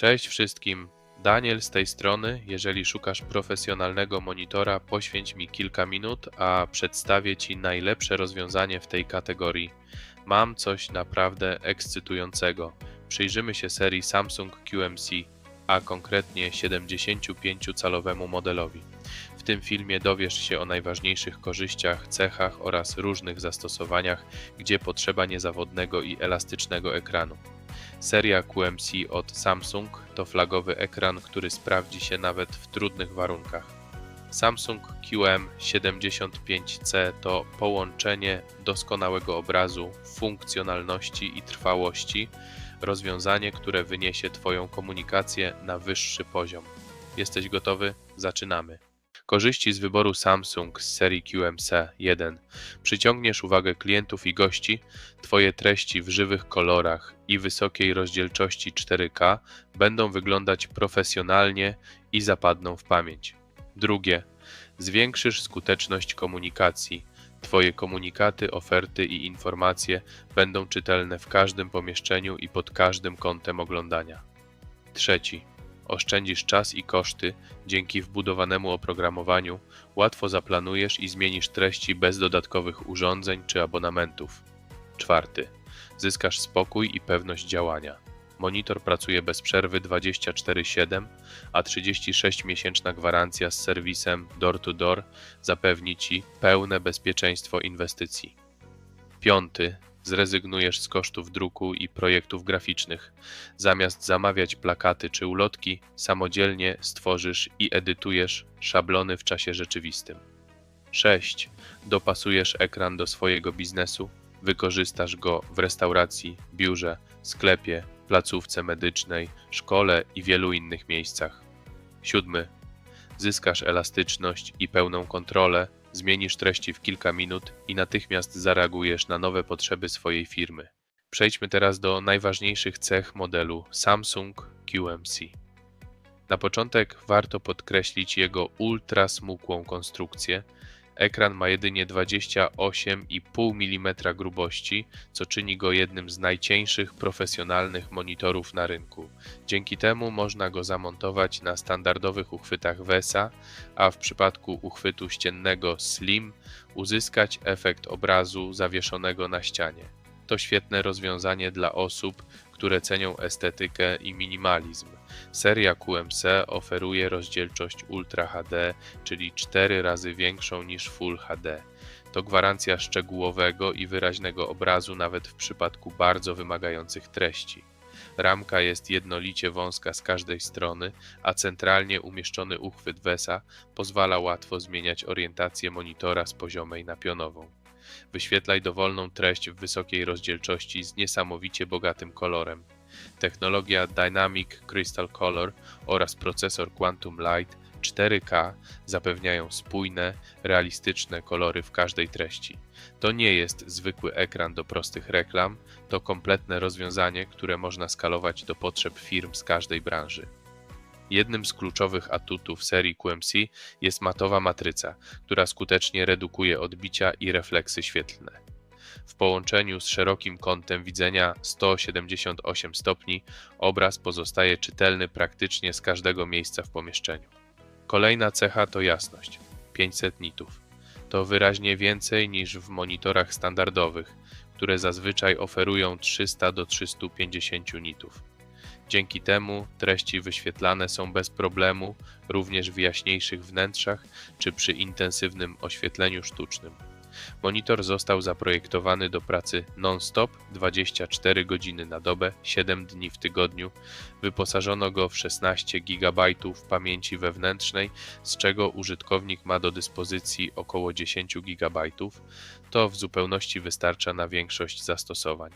Cześć wszystkim. Daniel z tej strony. Jeżeli szukasz profesjonalnego monitora, poświęć mi kilka minut, a przedstawię Ci najlepsze rozwiązanie w tej kategorii. Mam coś naprawdę ekscytującego. Przyjrzymy się serii Samsung QMC, a konkretnie 75-calowemu modelowi. W tym filmie dowiesz się o najważniejszych korzyściach, cechach oraz różnych zastosowaniach, gdzie potrzeba niezawodnego i elastycznego ekranu. Seria QMC od Samsung to flagowy ekran, który sprawdzi się nawet w trudnych warunkach. Samsung QM75C to połączenie doskonałego obrazu, funkcjonalności i trwałości, rozwiązanie, które wyniesie Twoją komunikację na wyższy poziom. Jesteś gotowy? Zaczynamy. Korzyści z wyboru Samsung z serii QMC 1. Przyciągniesz uwagę klientów i gości, Twoje treści w żywych kolorach i wysokiej rozdzielczości 4K będą wyglądać profesjonalnie i zapadną w pamięć. Drugie. Zwiększysz skuteczność komunikacji. Twoje komunikaty, oferty i informacje będą czytelne w każdym pomieszczeniu i pod każdym kątem oglądania. Trzeci. Oszczędzisz czas i koszty, dzięki wbudowanemu oprogramowaniu łatwo zaplanujesz i zmienisz treści bez dodatkowych urządzeń czy abonamentów. Czwarty. Zyskasz spokój i pewność działania. Monitor pracuje bez przerwy 24/7, a 36-miesięczna gwarancja z serwisem door-to-door zapewni Ci pełne bezpieczeństwo inwestycji. Piąty. Zrezygnujesz z kosztów druku i projektów graficznych. Zamiast zamawiać plakaty czy ulotki, samodzielnie stworzysz i edytujesz szablony w czasie rzeczywistym. 6. Dopasujesz ekran do swojego biznesu. Wykorzystasz go w restauracji, biurze, sklepie, placówce medycznej, szkole i wielu innych miejscach. 7. Zyskasz elastyczność i pełną kontrolę Zmienisz treści w kilka minut i natychmiast zareagujesz na nowe potrzeby swojej firmy. Przejdźmy teraz do najważniejszych cech modelu Samsung QMC. Na początek warto podkreślić jego ultra smukłą konstrukcję, Ekran ma jedynie 28,5 mm grubości, co czyni go jednym z najcieńszych profesjonalnych monitorów na rynku. Dzięki temu można go zamontować na standardowych uchwytach VESA, a w przypadku uchwytu ściennego Slim uzyskać efekt obrazu zawieszonego na ścianie. To świetne rozwiązanie dla osób, które cenią estetykę i minimalizm. Seria QMC oferuje rozdzielczość Ultra HD, czyli 4 razy większą niż Full HD. To gwarancja szczegółowego i wyraźnego obrazu nawet w przypadku bardzo wymagających treści. Ramka jest jednolicie wąska z każdej strony, a centralnie umieszczony uchwyt VESA pozwala łatwo zmieniać orientację monitora z poziomej na pionową. Wyświetlaj dowolną treść w wysokiej rozdzielczości z niesamowicie bogatym kolorem. Technologia Dynamic Crystal Color oraz procesor Quantum Light 4K zapewniają spójne, realistyczne kolory w każdej treści. To nie jest zwykły ekran do prostych reklam, to kompletne rozwiązanie, które można skalować do potrzeb firm z każdej branży. Jednym z kluczowych atutów serii QMC jest matowa matryca, która skutecznie redukuje odbicia i refleksy świetlne. W połączeniu z szerokim kątem widzenia 178 stopni obraz pozostaje czytelny praktycznie z każdego miejsca w pomieszczeniu. Kolejna cecha to jasność 500 nitów. To wyraźnie więcej niż w monitorach standardowych, które zazwyczaj oferują 300 do 350 nitów. Dzięki temu treści wyświetlane są bez problemu również w jaśniejszych wnętrzach czy przy intensywnym oświetleniu sztucznym. Monitor został zaprojektowany do pracy non-stop 24 godziny na dobę, 7 dni w tygodniu. Wyposażono go w 16 GB pamięci wewnętrznej, z czego użytkownik ma do dyspozycji około 10 GB. To w zupełności wystarcza na większość zastosowań.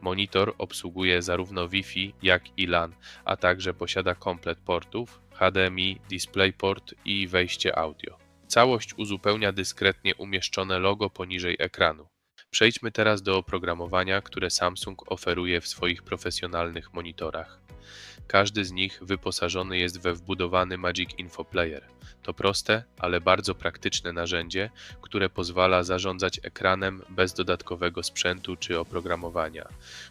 Monitor obsługuje zarówno Wi-Fi, jak i LAN, a także posiada komplet portów HDMI, DisplayPort i wejście audio. Całość uzupełnia dyskretnie umieszczone logo poniżej ekranu. Przejdźmy teraz do oprogramowania, które Samsung oferuje w swoich profesjonalnych monitorach. Każdy z nich wyposażony jest we wbudowany Magic Info Player. To proste, ale bardzo praktyczne narzędzie, które pozwala zarządzać ekranem bez dodatkowego sprzętu czy oprogramowania.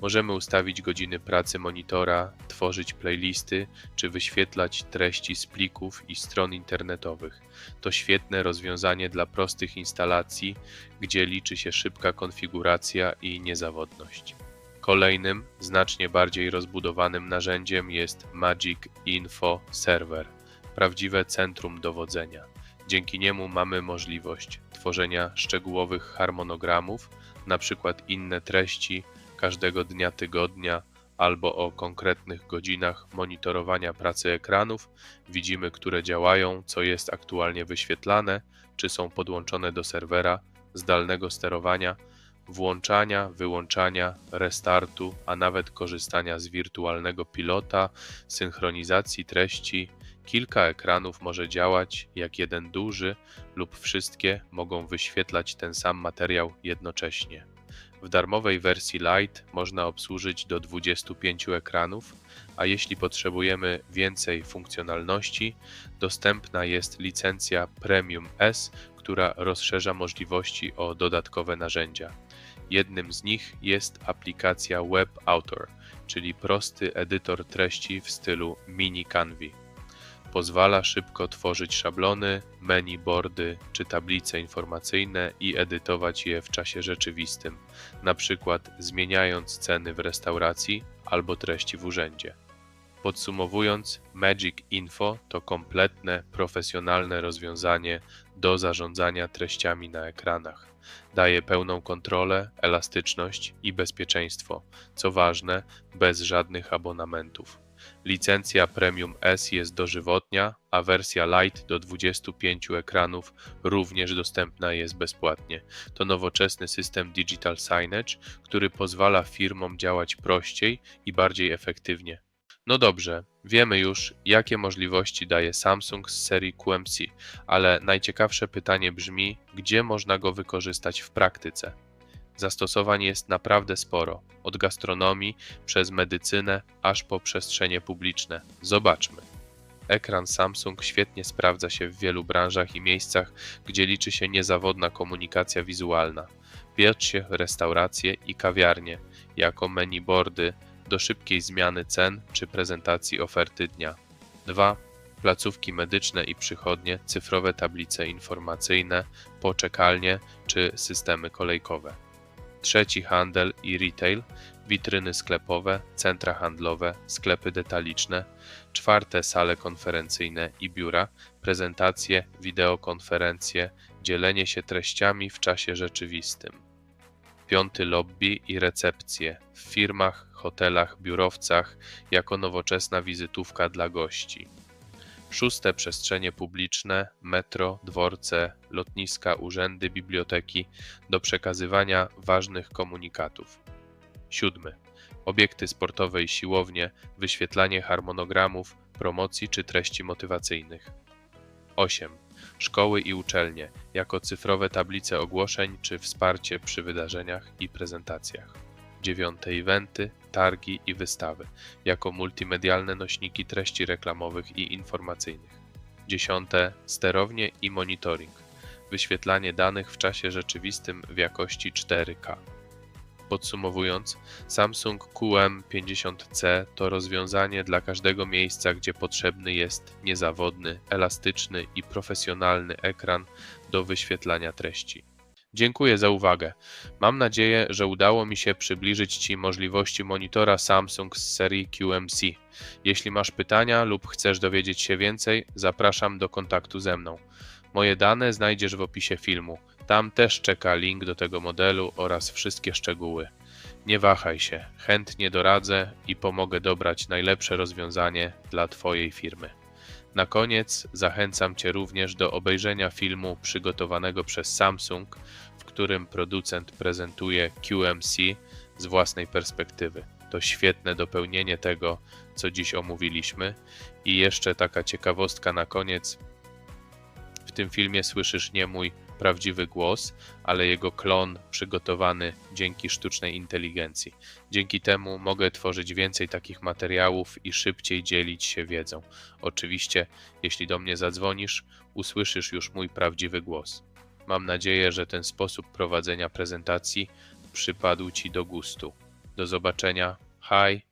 Możemy ustawić godziny pracy monitora, tworzyć playlisty czy wyświetlać treści z plików i stron internetowych. To świetne rozwiązanie dla prostych instalacji, gdzie liczy się szybka konfiguracja i niezawodność. Kolejnym, znacznie bardziej rozbudowanym narzędziem jest Magic Info Server, prawdziwe centrum dowodzenia. Dzięki niemu mamy możliwość tworzenia szczegółowych harmonogramów, np. inne treści każdego dnia tygodnia albo o konkretnych godzinach monitorowania pracy ekranów. Widzimy, które działają, co jest aktualnie wyświetlane, czy są podłączone do serwera, zdalnego sterowania włączania, wyłączania, restartu, a nawet korzystania z wirtualnego pilota, synchronizacji treści. Kilka ekranów może działać jak jeden duży, lub wszystkie mogą wyświetlać ten sam materiał jednocześnie. W darmowej wersji Lite można obsłużyć do 25 ekranów, a jeśli potrzebujemy więcej funkcjonalności, dostępna jest licencja Premium S, która rozszerza możliwości o dodatkowe narzędzia. Jednym z nich jest aplikacja Web Author, czyli prosty edytor treści w stylu mini Canvi. Pozwala szybko tworzyć szablony, menu boardy czy tablice informacyjne i edytować je w czasie rzeczywistym, na przykład zmieniając ceny w restauracji albo treści w urzędzie. Podsumowując, Magic Info to kompletne, profesjonalne rozwiązanie do zarządzania treściami na ekranach. Daje pełną kontrolę, elastyczność i bezpieczeństwo, co ważne, bez żadnych abonamentów. Licencja Premium S jest dożywotnia, a wersja Lite do 25 ekranów również dostępna jest bezpłatnie. To nowoczesny system Digital Signage, który pozwala firmom działać prościej i bardziej efektywnie. No dobrze, wiemy już, jakie możliwości daje Samsung z serii QMC, ale najciekawsze pytanie brzmi, gdzie można go wykorzystać w praktyce? Zastosowań jest naprawdę sporo, od gastronomii przez medycynę aż po przestrzenie publiczne. Zobaczmy. Ekran Samsung świetnie sprawdza się w wielu branżach i miejscach, gdzie liczy się niezawodna komunikacja wizualna. Wierć się restauracje i kawiarnie, jako menu boardy, do szybkiej zmiany cen czy prezentacji oferty dnia. 2. Placówki medyczne i przychodnie, cyfrowe tablice informacyjne, poczekalnie czy systemy kolejkowe. Trzeci handel i retail, witryny sklepowe, centra handlowe, sklepy detaliczne. Czwarte sale konferencyjne i biura, prezentacje, wideokonferencje, dzielenie się treściami w czasie rzeczywistym. Piąty lobby i recepcje w firmach, hotelach, biurowcach jako nowoczesna wizytówka dla gości. Szóste przestrzenie publiczne, metro, dworce, lotniska, urzędy, biblioteki do przekazywania ważnych komunikatów. Siódmy. Obiekty sportowe i siłownie, wyświetlanie harmonogramów, promocji czy treści motywacyjnych. 8. Szkoły i uczelnie jako cyfrowe tablice ogłoszeń czy wsparcie przy wydarzeniach i prezentacjach. 9. Eventy, targi i wystawy jako multimedialne nośniki treści reklamowych i informacyjnych. 10. Sterownie i monitoring. Wyświetlanie danych w czasie rzeczywistym w jakości 4K. Podsumowując, Samsung QM50C to rozwiązanie dla każdego miejsca, gdzie potrzebny jest niezawodny, elastyczny i profesjonalny ekran do wyświetlania treści. Dziękuję za uwagę. Mam nadzieję, że udało mi się przybliżyć Ci możliwości monitora Samsung z serii QMC. Jeśli masz pytania lub chcesz dowiedzieć się więcej, zapraszam do kontaktu ze mną. Moje dane znajdziesz w opisie filmu. Tam też czeka link do tego modelu oraz wszystkie szczegóły. Nie wahaj się, chętnie doradzę i pomogę dobrać najlepsze rozwiązanie dla Twojej firmy. Na koniec zachęcam Cię również do obejrzenia filmu przygotowanego przez Samsung, w którym producent prezentuje QMC z własnej perspektywy. To świetne dopełnienie tego, co dziś omówiliśmy. I jeszcze taka ciekawostka na koniec. W tym filmie słyszysz nie mój prawdziwy głos, ale jego klon przygotowany dzięki sztucznej inteligencji. Dzięki temu mogę tworzyć więcej takich materiałów i szybciej dzielić się wiedzą. Oczywiście, jeśli do mnie zadzwonisz, usłyszysz już mój prawdziwy głos. Mam nadzieję, że ten sposób prowadzenia prezentacji przypadł Ci do gustu. Do zobaczenia. Hi.